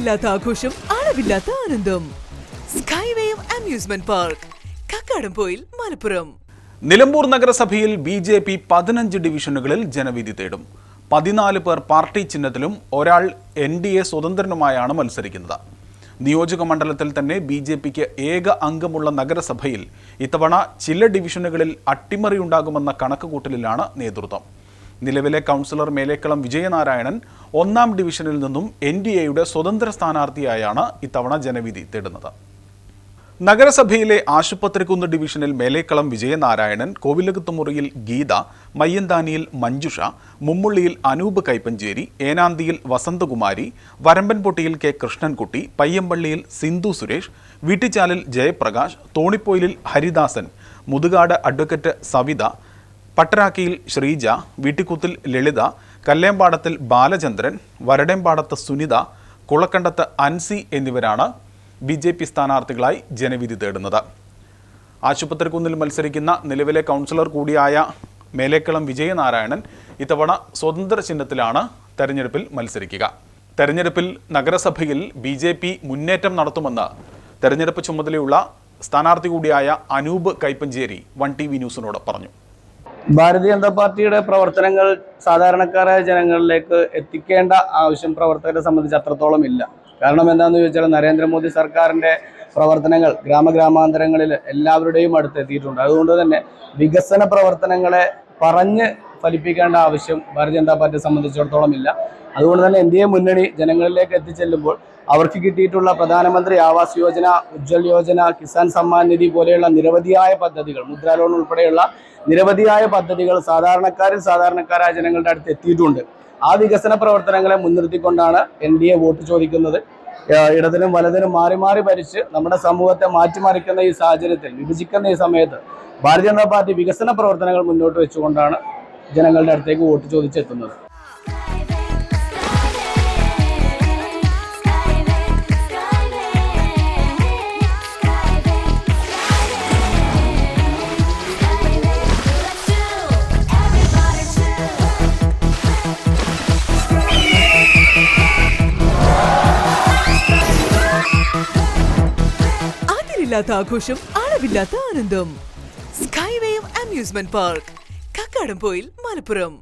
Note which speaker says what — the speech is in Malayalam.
Speaker 1: അതിരില്ലാത്ത ആഘോഷം അളവില്ലാത്ത ആനന്ദം. Skywave amusement park Kakkadampoyil Malappuram.
Speaker 2: Nilambur നഗരസഭയിൽ ബി ജെ പി പതിനഞ്ച് ഡിവിഷനുകളിൽ ജനവിധി തേടും. പതിനാല് പേർ പാർട്ടി ചിഹ്നത്തിലും ഒരാൾ എൻ ഡി എ സ്വതന്ത്രനുമായാണ് മത്സരിക്കുന്നത്. നിയോജക മണ്ഡലത്തിൽ തന്നെ ബി ജെ പിക്ക് ഏക അംഗമുള്ള നഗരസഭയിൽ ഇത്തവണ ചില ഡിവിഷനുകളിൽ അട്ടിമറിയുണ്ടാകുമെന്ന കണക്കുകൂട്ടലിലാണ് നേതൃത്വം. നിലവിലെ കൗൺസിലർ മേലേക്കളം വിജയനാരായണൻ ഒന്നാം ഡിവിഷനിൽ നിന്നും എൻ ഡി എയുടെ സ്വതന്ത്ര സ്ഥാനാർത്ഥിയായാണ് ഇത്തവണ ജനവിധി തേടുന്നത്. നഗരസഭയിലെ ആശുപത്രിക്കുന്ന് ഡിവിഷനിൽ മേലേക്കളം വിജയനാരായണൻ കോവിലകത്തുമുറിയിൽ ഗീത മയ്യന്താനിയിൽ മഞ്ജുഷ മുമ്മുള്ളിയിൽ അനൂപ് കൈപ്പഞ്ചേരി ഏനാന്തിയിൽ വസന്തകുമാരി വരമ്പൻപൊട്ടിയിൽ കെ കൃഷ്ണൻകുട്ടി പയ്യമ്പള്ളിയിൽ സിന്ധു സുരേഷ് വീട്ടിച്ചാലിൽ ജയപ്രകാശ് തോണിപ്പോയിലിൽ ഹരിദാസൻ മുതുകാട് അഡ്വക്കറ്റ് സവിത പട്ടരാക്കിയിൽ ശ്രീജ വീട്ടിക്കുത്തിൽ ലളിത കല്ലേമ്പാടത്തിൽ ബാലചന്ദ്രൻ വരടേമ്പാടത്ത് സുനിത കുളക്കണ്ടത്ത് അൻസി എന്നിവരാണ് ബി ജെ പി സ്ഥാനാർത്ഥികളായി ജനവിധി തേടുന്നത്. ആശുപത്രിക്കുന്നിൽ മത്സരിക്കുന്ന നിലവിലെ കൗൺസിലർ കൂടിയായ മേലേക്കളം വിജയനാരായണൻ ഇത്തവണ സ്വതന്ത്ര ചിഹ്നത്തിലാണ് തെരഞ്ഞെടുപ്പിൽ മത്സരിക്കുക. തെരഞ്ഞെടുപ്പിൽ നഗരസഭയിൽ ബി ജെ പി മുന്നേറ്റം നടത്തുമെന്ന് തെരഞ്ഞെടുപ്പ് ചുമതലയുള്ള സ്ഥാനാർത്ഥി കൂടിയായ Anoop Kaippancheri one T V ന്യൂസിനോട് പറഞ്ഞു.
Speaker 3: ഭാരതീയ ജനതാ പാർട്ടിയുടെ പ്രവർത്തനങ്ങൾ സാധാരണക്കാരായ ജനങ്ങളിലേക്ക് എത്തിക്കേണ്ട ആവശ്യം പ്രവർത്തകരെ സംബന്ധിച്ച് അത്രത്തോളം ഇല്ല. കാരണം എന്താണെന്ന് ചോദിച്ചാൽ നരേന്ദ്രമോദി സർക്കാരിന്റെ പ്രവർത്തനങ്ങൾ ഗ്രാമഗ്രാമാന്തരങ്ങളിൽ എല്ലാവരുടെയും അടുത്ത് എത്തിയിട്ടുണ്ട്. അതുകൊണ്ട് തന്നെ വികസന പ്രവർത്തനങ്ങളെ പറഞ്ഞ് ഫലിപ്പിക്കേണ്ട ആവശ്യം ഭാരതീയ ജനതാ പാർട്ടിയെ സംബന്ധിച്ചിടത്തോളം ഇല്ല. അതുകൊണ്ട് തന്നെ എൻ മുന്നണി ജനങ്ങളിലേക്ക് എത്തിച്ചെല്ലുമ്പോൾ അവർക്ക് കിട്ടിയിട്ടുള്ള പ്രധാനമന്ത്രി ആവാസ് യോജന ഉജ്ജ്വൽ യോജന കിസാൻ സമ്മാൻ നിധി പോലെയുള്ള നിരവധിയായ പദ്ധതികൾ മുദ്രാ ലോൺ ഉൾപ്പെടെയുള്ള നിരവധിയായ പദ്ധതികൾ സാധാരണക്കാരിൽ സാധാരണക്കാരായ ജനങ്ങളുടെ അടുത്ത് എത്തിയിട്ടുണ്ട്. ആ വികസന പ്രവർത്തനങ്ങളെ മുൻനിർത്തിക്കൊണ്ടാണ് എൻ ഡി എ വോട്ട് ചോദിക്കുന്നത്. ഇടതിനും വലതിനും മാറി മാറി ഭരിച്ച് നമ്മുടെ സമൂഹത്തെ മാറ്റിമറിക്കുന്ന ഈ സാഹചര്യത്തിൽ വിഭജിക്കുന്ന ഈ സമയത്ത് ഭാരതീയ ജനതാ പാർട്ടി വികസന പ്രവർത്തനങ്ങൾ മുന്നോട്ട് വെച്ചുകൊണ്ടാണ് ജനങ്ങളുടെ അടുത്തേക്ക് വോട്ട് ചോദിച്ചെത്തുന്നത്.
Speaker 1: അതിരില്ലാത്ത ആഘോഷം അളവില്ലാത്ത ആനന്ദം. Skywave amusement park Kakkadampoyil Malappuram.